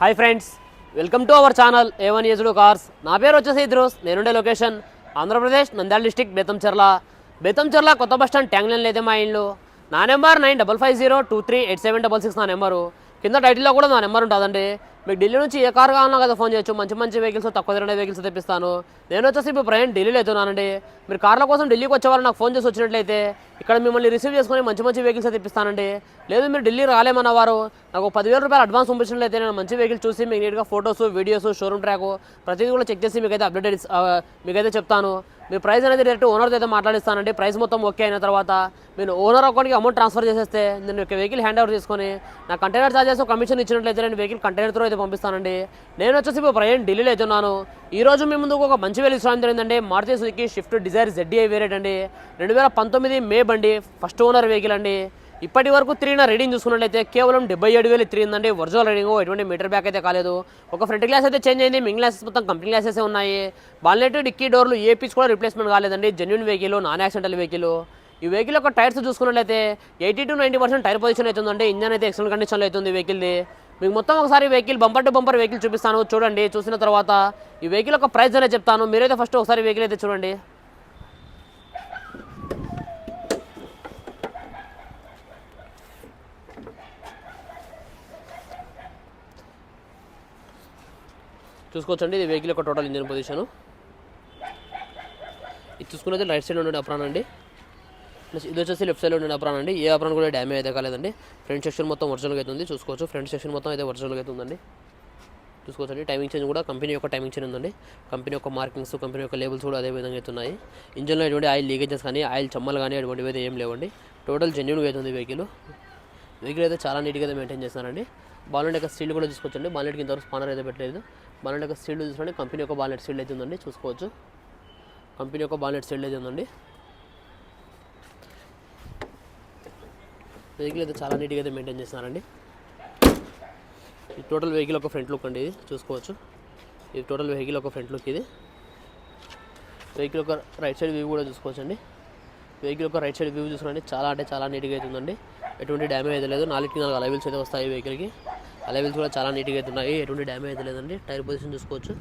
Hi friends welcome to our channel A one ఏజుడు cars నా పేరు వచ్చేసి ఇద్రోస్ నేనుండే లొకేషన్ ఆంధ్రప్రదేశ్ నంద్యాల డిస్టిక్ బేతంచెర్ల బేతంచెర్ల కొత్త బస్ స్టాండ్ ట్యాంగ్ లైన్ అయితే మా ఇల్లు. నా number nine double five zero two three eight seven double six నా నెంబరు. కింద టైటిల్లో కూడా నా నెంబర్ ఉంటుందండి. మీకు ఢిల్లీ నుంచి ఏ కార్ కావాలన్నా కదా ఫోన్ చేయొచ్చు. మంచి మంచి వెహికల్స్ తక్కువ ధర వెహికల్స్ తెప్పిస్తాను. నేను వచ్చేసి ఇప్పుడు ప్రయాణం ఢిల్లీలో అవుతున్నానండి మీరు కార్ల కోసం ఢిల్లీకి వచ్చేవారు నాకు ఫోన్ చేసి వచ్చినట్లయితే ఇక్కడ మిమ్మల్ని రిసీవ్ చేసుకొని మంచి మంచి వెహికల్స్ తెప్పిస్తానండి. లేదు మీరు ఢిల్లీ రాలేమన్న వారు నాకు పదివేల రూపాయలు అడ్వాన్స్ పంపించినట్లయితే నేను మంచి వెహికల్ చూసి మీకు నీట్గా ఫొటోస్ వీడియోస్ షోరూమ్ ట్రాక్ ప్రతిదీ కూడా చెక్ చేసి మీకైతే అప్డేట్ మీకైతే చెప్తాను. మీ ప్రైస్ అనేది డైరెక్ట్ ఓనర్తో అయితే మాట్లాడిస్తానండి. ప్రైస్ మొత్తం ఓకే అయిన తర్వాత మీరు ఓనర్ అకౌంట్కి అమౌంట్ ట్రాన్స్ఫర్ చేసేస్తే నేను ఒక వెహికల్ హ్యాండ్ ఓవర్ తీసుకొని నా కంటైనర్ చార్జెస్ కమిషన్ ఇచ్చినట్లయితే నేను వెహికల్ కంటైనర్ త్రూ అయితే పంపిస్తానండి. నేను వచ్చేసి ఇప్పుడు ప్రయాణం ఢిల్లీలో అవుతున్నాను ఈ రోజు మీ ముందుకు ఒక మంచి వెళ్ళి స్వామి జరిగిందండి Maruti Suzuki Swift Dzire ZDI variant అండి. రెండు వేల పంతొమ్మిది మే బండి ఫస్ట్ ఓనర్ వెహికల్ అండి. ఇప్పటి వరకు తిరిగిన రీడింగ్ చూసుకున్నట్లయితే కేవలం డెబ్బై ఏడు వేలు తిరిగిందండి. ఒరిజినల్ రీడింగ్ ఎటువంటి మీటర్ బ్యాక్ అయితే కాలేదు. ఒక ఫ్రంట్ గ్లాస్ అయితే చేంజ్ అయింది మింగ్ గ్లాసెస్ మొత్తం కంపెనీ గ్లాసెస్ ఉన్నాయి. బాల్నెట్ డిక్కీ డోర్లు ఏ పీస్ కూడా రిప్లేస్మెంట్ కాలేదండి. Genuine vehicle non accidental vehicle. ఈ వెహికల్ యొక్క టైర్స్ చూసుకున్నట్లయితే eighty to ninety percent tyre position అవుతుందండి ఇంజన్ అయితే ఎక్సలెంట్ కండిషన్లో అవుతుంది వెహికల్ది. మీకు మొత్తం ఒకసారి vehicle bumper to bumper vehicle చూపిస్తాను. చూడండి చూసిన తర్వాత ఈ వెహికల్ యొక్క ప్రైస్ అనేది చెప్తాను. మీరైతే ఫస్ట్ ఒకసారి వెహికల్ అయితే చూడండి. చూసుకోవచ్చండి. ఇది వెహికల్ యొక్క టోటల్ ఇంజిన్ పొజిషను ఇది చూసుకున్నది రైట్ సైడ్ ఉండే అప్రాన్ అండి. ప్లస్ ఇది వచ్చేసి లెఫ్ట్ సైడ్ ఉండే అప్రాన్ అండి. ఏ అప్రాన్ కూడా డ్యామేజ్ అయితే కాలేదండి. ఫ్రంట్ సెక్షన్ మొత్తం ఒరిజినల్గా అయితే ఉంది. చూసుకోవచ్చు. ఫ్రంట్ సెక్షన్ మొత్తం అయితే ఒరిజినల్గా అయితే ఉందండి. చూసుకోవచ్చండి. టైమింగ్ చేంజ్ కూడా కంపెనీ యొక్క టైమింగ్ చేంజ్ ఉందండి. కంపెనీ యొక్క మార్కింగ్స్ కంపెనీ యొక్క లేబుల్స్ కూడా అదే విధంగా అయితే ఉన్నాయి. ఇంజన్లో ఎటువంటి ఆయిల్ లీకేజెస్ కానీ ఆయిల్ చమ్మలు కానీ అటువంటివి అయితే ఏం లేవండి. టోటల్ జెన్యున్గా అవుతుంది వెహికల్ వెహికల్ అయితే చాలా నీట్గా అయితే మెయింటైన్ చేస్తున్నారండి. బాలెట్ యొక్క స్టీల్ కూడా చూసుకోవచ్చండి బాలెట్కి ఇంతవరకు స్పానర్ అయితే పెట్టలేదు. బాలెట్ యొక్క సీల్డ్ చూసుకోండి. కంపెనీ యొక్క బాలెట్ సీల్డ్ అయితే ఉందండి. చూసుకోవచ్చు. కంపెనీ యొక్క బాలెట్ సీల్డ్ అయితే ఉందండి. వెహికల్ అయితే చాలా నీట్గా అయితే మెయింటైన్ చేస్తున్నారండి. ఈ టోటల్ వెహికల్ ఒక ఫ్రంట్ లుక్ అండి ఇది. చూసుకోవచ్చు. ఇది టోటల్ వెహికల్ ఒక ఫ్రంట్ లుక్ ఇది. వెహికల్ ఒక రైట్ సైడ్ వ్యూ కూడా చూసుకోవచ్చు అండి వెహికల్ ఒక రైట్ సైడ్ వ్యూ చూసుకోండి. చాలా అంటే చాలా నీట్గా అయితే ఉందండి. ఎటువంటి డ్యామేజ్ అయితే లేదు. నాలుగు నాలుగు అలవిల్స్ అయితే వస్తాయి వెహికల్కి అలెవెల్స్ కూడా చాలా నీట్గా అయితే ఉన్నాయి. ఎటువంటి డ్యామేజ్ అయితే లేదండి. టైర్ పొజిషన్ చూసుకోవచ్చు.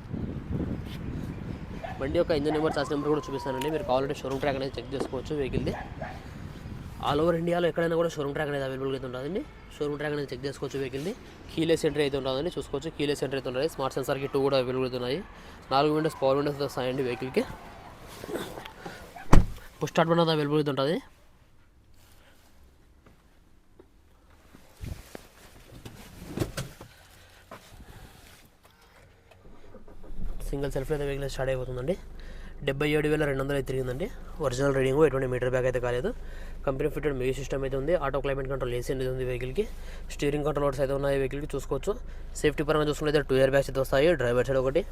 బండి యొక్క ఇంజన్ నెంబర్ చార్జ్ నెంబర్ కూడా చూపిస్తానండి. మీరు కావాలంటే షోరూమ్ ట్రాక్ అనేది చెక్ చేసుకోవచ్చు వెహికల్ది ఆల్ ఓవర్ ఇండియాలో ఎక్కడైనా కూడా షోరూమ్ ట్రాక్ అనేది అవైలబుల్గా అయితే ఉంటుందండి. షోరూమ్ ట్రాక్ అనేది చెక్ చేసుకోవచ్చు వెహికల్ది కీలెస్ ఎంట్రీ అయితే ఉంటుందండి. చూసుకోవచ్చు. కీలెస్ ఎంట్రీ అయితే ఉన్నాయి స్మార్ట్ సెన్సార్కి టూ కూడా అవైలబుల్ అవుతున్నాయి ఉన్నాయి. నాలుగు విండోస్ పవర్ విండోస్ వస్తాయండి వెహికల్కి పుష్ స్టార్ట్ బటన్ అవైలబుల్ అయితే సింగిల్ సెల్ఫ్ అయితే వెహికల్ స్టార్ట్ అయిపోతుందండి. డెబ్బై ఏడు వేల రెండు వందలు అయితే తిరిగిందండి. ఒరిజినల్ రీడింగ్ ఎటువంటి మీటర్ బ్యాగ్ అయితే కాలేదు. కంపెనీ ఫిటెడ్ మ్యూజిక్ సిస్టమ్ అయితే ఉంది. ఆటో క్లైమేట్ కంట్రోల్ ఏసీ అనేది ఉంది వెహికల్కి. స్టీరింగ్ కంట్రోల్స్ అయితే ఉన్నాయి వెహికల్కి చూసుకోవచ్చు. సేఫ్టీ పరంగా చూసుకుంటే టూ ఇయర్ బ్యాగ్స్ అయితే వస్తాయి. డ్రైవర్ సైడ్ ఒకటి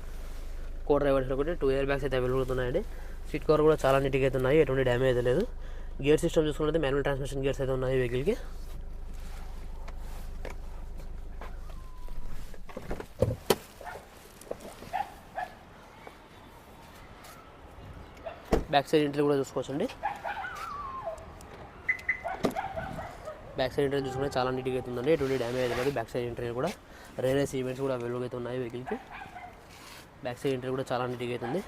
కో డ్రైవర్ సైడ్ ఒకటి టూ ఇయర్ బ్యాగ్స్ అయితే అవైలబుల్ అవుతున్నాయండి సీట్ కవర్ కూడా చాలా నీట్గా అయితే ఉన్నాయి. ఎటువంటి డ్యామేజ్ అయితే లేదు. గేర్ సిస్టమ్ చూసుకుంటే మాన్యువల్ ట్రాన్స్మిషన్ గేర్స్ అయితే ఉన్నాయి వెహికల్కి. బ్యాక్ సైడ్ ఇంటర్ కూడా చూసుకోవచ్చండి. బ్యాక్ సైడ్ ఇంటర్ చూసుకుంటే చాలా నీట్గా అయితే ఉందండి ఎటువంటి డ్యామేజ్ అయితే బ్యాక్ సైడ్ ఇంటర్ కూడా రైల్వే ఈవెంట్స్ కూడా అవైలబుల్ అయితే ఉన్నాయి వెహికల్కి. బ్యాక్ సైడ్ ఇంటర్ కూడా చాలా నీట్గా అవుతుంది.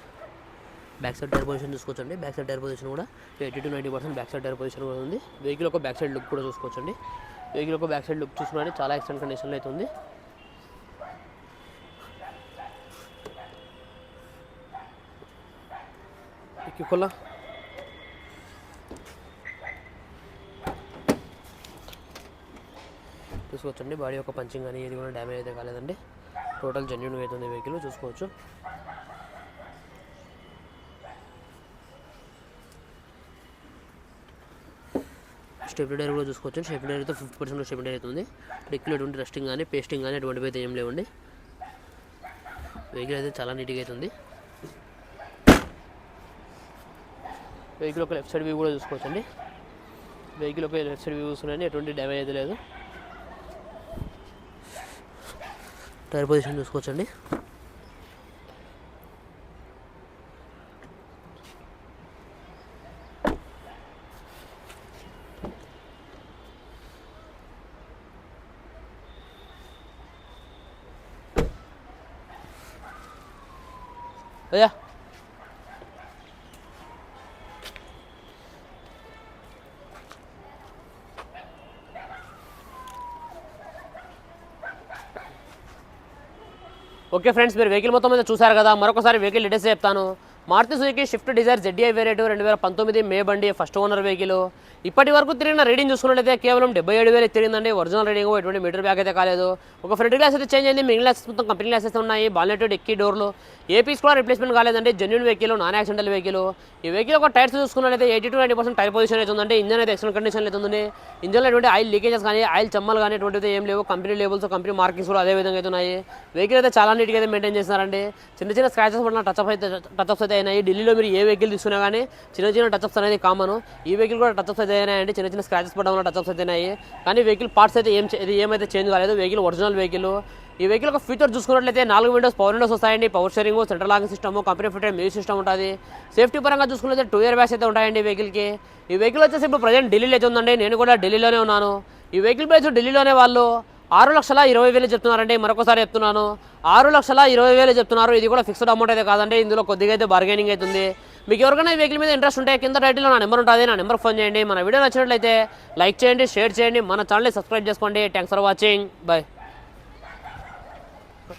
బ్యాక్ సైడ్ టైర్ పొజిషన్ చూసుకోవచ్చండి. బ్యాక్ సైడ్ టైర్ పొజిషన్ కూడా eighty to ninety percent back side tyre position కూడా ఉంది. వెహికల్ ఒక బ్యాక్ సైడ్ లుక్ కూడా చూసుకోవచ్చండి. వెహికల్ ఒక బ్యాక్ సైడ్ లుక్ చూసుకుంటే చాలా ఎక్సలెంట్ కండిషన్లో అయితే ఉంది. ఎక్కికొల్లా చూసుకోవచ్చండి బాడీ యొక్క పంచింగ్ కానీ ఏది కూడా డ్యామేజ్ అయితే కాలేదండి. టోటల్ జెన్యున్ అవుతుంది వెహికల్ చూసుకోవచ్చు. స్టెప్ కూడా చూసుకోవచ్చు. స్టెప్ అయితే ఫిఫ్టీ పర్సెంట్ స్టెప్ అవుతుంది. డిక్కిలో ఎటువంటి రెస్టింగ్ కానీ పేస్టింగ్ కానీ ఎటువంటివి అయితే ఏం లేవండి. వెహికల్ అయితే చాలా నీట్గా అవుతుంది వెహికల్ ఒక లెఫ్ట్ సైడ్ వ్యూ కూడా చూసుకోవచ్చండి. వెహికల్ ఒక లెఫ్ట్ సైడ్ వ్యూ చూస్తున్నాయి ఎటువంటి డ్యామేజ్ అయితే లేదు. టైర్ పొజిషన్ చూసుకోవచ్చండి. అయ్యా! ఓకే ఫ్రెండ్స్ మీరు వెహికల్ మొత్తం మీద చూసారు కదా మరొకసారి వెహికల్ డీటెయిల్స్ చెప్తాను. Maruti Suzuki Swift Dzire ZI variant రెండు వేల పంతొమ్మిది మే బండి ఫస్ట్ ఓనర్ వెహికల్ ఇప్పటి వరకు తిరిగిన రీడింగ్ చూసుకున్నట్లయితే కేవలం డెబ్బై ఏడు వేలు తిరిగిందండి. ఒరిజినల్ రీడింగ్ ఎటువంటి మీటర్ బ్యాగ్ అయితే కాలేదు. ఒక ఫ్రంట్ గ్లాస్ అయితే చేంజ్ అయింది. మిగిలిన గ్లాస్ మొత్తం కంపెనీ గ్లాసెస్ ఉన్నాయి. బాల్నెట్ డిక్కీ డోర్లు ఏ పీస్ కూడా రిప్లేస్మెంట్ కాలేదండి. Genuine vehicle non accidental vehicle ఈ వెహికల్ ఒక టైర్స్ చూసుకున్నట్లయితే eighty to ninety percent tyre position అయితే ఉందండి. ఇంజన్ అయితే ఎక్సలెంట్ కండిషన్ అయితే ఉంది ఇంజన్లో ఎటువంటి ఆయిల్ లీకేజెస్ కానీ ఆయిల్ చమ్మలు కానీ ఎటువంటిది ఏం లేవు. కంపెనీ లేబుల్స్ కంపెనీ మార్కింగ్స్ కూడా అదే విధంగా అయితే ఉన్నాయి. వెహికల్ అయితే చాలా నీట్గా అయితే మెయింటైన్ చేస్తున్నారండి. చిన్న చిన్న స్క్రాచెస్ పడిన టచ్అప్ అయితే టచ్అప్స్ అయితే అయినాయి. ఢిల్లీలో మీరు ఏ వెహికల్ తీసుకున్నా కానీ చిన్న చిన్న టచ్అప్స్ అనేది కామన్ ఈ వెహికల్ కూడా టచ్అప్స్ అయితే అయినాయండి. చిన్న చిన్న స్క్రాచెస్ పడడం వల్ల టచ్అప్స్ అయితే అయినాయి. కానీ వెహికల్ పార్ట్స్ అయితే ఏం ఇది ఏమైతే చేంజ్ కాలేదు. వెహికల్ ఒరిజినల్ వెహికల్ ఈ వెహికల్ ఒక ఫీచర్ చూసుకున్నట్లయితే నాలుగు విండోస్ పవర్ విండోస్ వస్తాయండి. Power steering central locking system company fitted music system ఉంటుంది. సేఫ్టీ పరంగా చూసుకున్నట్లయితే టూ ఇయర్ బ్యాగ్స్ అయితే ఉంటాయండి ఈ వెహికల్కి ఈ వెహికల్ వచ్చేసి ఇప్పుడు ప్రజెంట్ ఢిల్లీలో అయితే ఉందండి. నేను కూడా ఢిల్లీలోనే ఉన్నాను. ఈ వెహికల్ ప్రైస్ ఢిల్లీలోనే వాళ్ళు ఆరు లక్షల ఇరవై వేలు చెప్తున్నారండి మరొకసారి చెప్తున్నాను. ఆరు లక్షల ఇరవై వేలు చెప్తున్నారు ఇది కూడా ఫిక్స్డ్ అమౌంట్ అయితే కాదండి ఇందులో కొద్దిగా అయితే బార్గెనింగ్ అవుతుంది. మీకు ఎవరికైనా వెహికల్ మీద ఇంట్రెస్ట్ ఉంటే కింద టైటిల్లో నా నెంబర్ ఉంటుంది నా నెంబర్ ఫోన్ చేయండి. మన వీడియో నచ్చినట్లయితే లైక్ చేయండి షేర్ చేయండి మన ఛానల్ని సబ్స్క్రైబ్ చేసుకోండి. Thanks for watching bye